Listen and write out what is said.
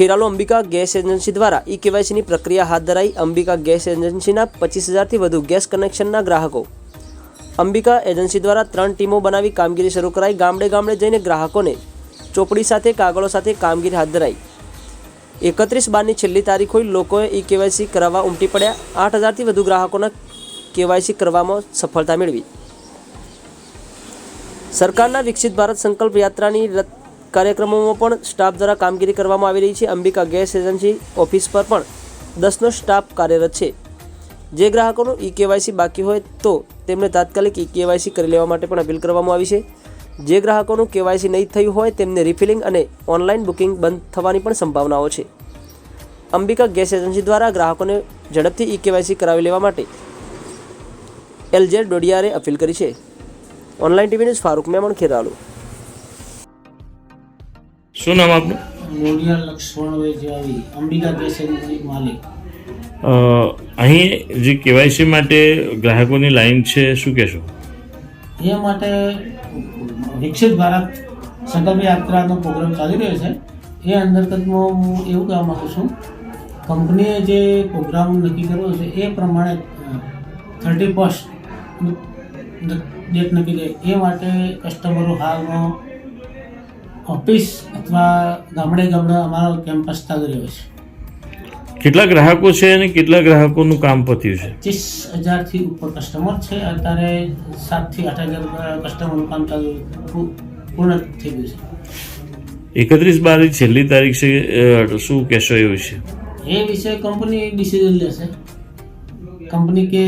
Kheralu Ambika gas agency દ્વારા ઈ કેવાયસીની પ્રક્રિયા હાથ ધરાઈ અંબિકા ગેસ એજન્સીના પચીસ હજારથી વધુ ગેસ કનેક્શનના ગ્રાહકો. અંબિકા એજન્સી દ્વારા ત્રણ ટીમો બનાવી કામગીરી શરૂ કરાઈ ગામડે ગામડે જઈને ગ્રાહકોને ચોપડી સાથે, કાગળો સાથે કામગીરી હાથ ધરાઈ. એકત્રીસ બારની છેલ્લી તારીખ હોય લોકોએ ઈ કેવાયસી કરાવવા ઉમટી પડ્યા. આઠ હજારથી વધુ ગ્રાહકોના કેવાયસી કરવામાં સફળતા મેળવી. સરકારના વિકસિત ભારત સંકલ્પ યાત્રાની કાર્યક્રમોમાં પણ સ્ટાફ દ્વારા કામગીરી કરવામાં આવી રહી છે. અંબિકા ગેસ એજન્સી ઓફિસ પર પણ દસનો સ્ટાફ કાર્યરત છે. જે ગ્રાહકોનું ઈ કેવાયસી બાકી હોય તો તેમને તાત્કાલિક ઈ કેવાયસી કરી લેવા માટે પણ અપીલ કરવામાં આવી છે. જે ગ્રાહકોનું કેવાયસી નહીં થયું હોય તેમને રિફિલિંગ અને ઓનલાઈન બુકિંગ બંધ થવાની પણ સંભાવનાઓ છે. અંબિકા ગેસ એજન્સી દ્વારા ગ્રાહકોને ઝડપથી ઈ કેવાયસી કરાવી લેવા માટે એલજે ડોડિયારે અપીલ કરી છે. Online TV news Farooq Memon Kheralu. શું નામ આપનું? મોડિયા લક્ષ્મણભાઈ જેવી અંબિકા કેસરી માલિક. અહીં જે કેવાયસી માટે ગ્રાહકોની લાઈન છે શું કહેશો? એ માટે વિકસિત ભારત સંકલ્પ યાત્રાનો પ્રોગ્રામ ચાલી રહ્યો છે. એ અંતર્ગતમાં હું એવું કહેવા માગું છું કંપનીએ જે પ્રોગ્રામ નક્કી કર્યો છે એ પ્રમાણે થર્ટી ફર્સ્ટ ડેટ નક્કી કરી. એ માટે કસ્ટમરો હાલમાં ઓફિસ અથવા ગામડે ગામડે અમારો કેમ્પસ ચાલુ રહ્યો છે. કેટલા ગ્રાહકો છે અને કેટલા ગ્રાહકોનું કામ પત્યું છે? પચીસ હજારથી ઉપર કસ્ટમર છે. અત્યારે સાતથી આઠ હજાર કસ્ટમરનું કામ ચાલુ પૂર્ણ થઈ ગયું છે. એકત્રીસ બારની છેલ્લી તારીખ છે શું કહેશો એ વિશે? છે એ વિશે કંપની ડિસિઝન લેશે. કંપની કે